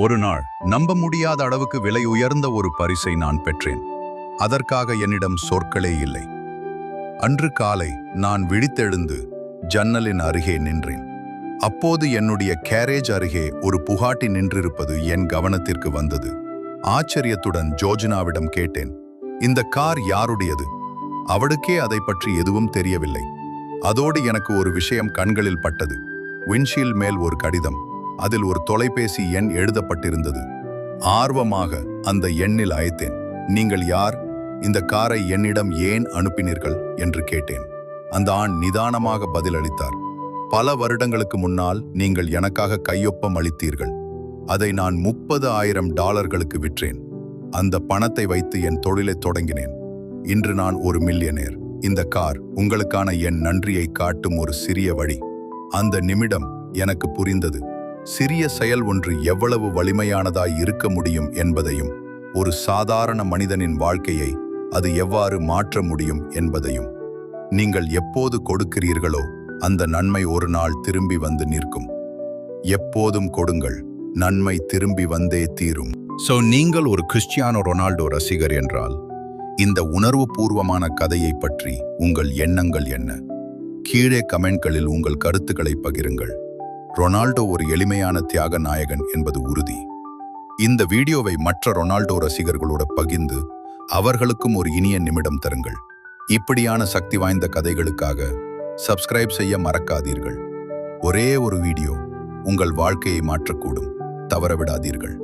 ஒரு நாள் நம்ப முடியாத அளவுக்கு விலை உயர்ந்த ஒரு பரிசை நான் பெற்றேன். அதற்காக என்னிடம் சொற்களே இல்லை. அன்று காலை நான் விழித்தெழுந்து ஜன்னலின் அருகே நின்றேன். அப்போது என்னுடைய கேரேஜ் அருகே ஒரு புகாட்டி நின்றிருப்பது என் கவனத்திற்கு வந்தது. ஆச்சரியத்துடன் ஜோஜனாவிடம் கேட்டேன் இந்த கார் யாருடையது? அவளுக்கே அதை பற்றி எதுவும் தெரியவில்லை. அதோடு எனக்கு ஒரு விஷயம் கண்களில் பட்டது. விண்ஷீல்ட் மேல் ஒரு கடிதம். அதில் ஒரு தொலைபேசி எண் எழுதப்பட்டிருந்தது. ஆர்வமாக அந்த எண்ணில் அழைத்தேன். நீங்கள் யார்? இந்த காரை என்னிடம் ஏன் அனுப்பினீர்கள்? என்று கேட்டேன். அந்த ஆண் நிதானமாக பதிலளித்தார். பல வருடங்களுக்கு முன்னால் நீங்கள் எனக்காக கையொப்பம் அளித்தீர்கள். அதை நான் முப்பது ஆயிரம் டாலர்களுக்கு விற்றேன். அந்த பணத்தை வைத்து என் தொழிலை தொடங்கினேன். இன்று நான் ஒரு மில்லியனேர். இந்த கார் உங்களுக்கான என் நன்றியை காட்டும் ஒரு சிறிய வழி. அந்த நிமிடம் எனக்கு புரிந்தது. சிறிய செயல் ஒன்று எவ்வளவு வலிமையானதாய் இருக்க முடியும் என்பதையும் ஒரு சாதாரண மனிதனின் வாழ்க்கையை அது எவ்வாறு மாற்ற முடியும் என்பதையும். நீங்கள் எப்போது கொடுக்கிறீர்களோ அந்த நன்மை ஒரு நாள் திரும்பி வந்து நிற்கும். எப்போதும் கொடுங்கள் நன்மை திரும்பி வந்தே தீரும். சோ நீங்கள் ஒரு கிறிஸ்டியானோ ரொனால்டோ ரசிகர் என்றால் இந்த உணர்வுபூர்வமான கதையை பற்றி உங்கள் எண்ணங்கள் என்ன? கீழே கமெண்ட்களில் உங்கள் கருத்துக்களை பகிருங்கள். ரொனால்டோ ஒரு எளிமையான தியாக நாயகன் என்பது உறுதி. இந்த வீடியோவை மற்ற ரொனால்டோ ரசிகர்களோட பகிர்ந்து அவர்களுக்கும் ஒரு இனிய நிமிடம் தருங்கள். இப்படியான சக்தி வாய்ந்த கதைகளுக்காக சப்ஸ்கிரைப் செய்ய மறக்காதீர்கள். ஒரே ஒரு வீடியோ உங்கள் வாழ்க்கையை மாற்றக்கூடும். தவறவிடாதீர்கள்.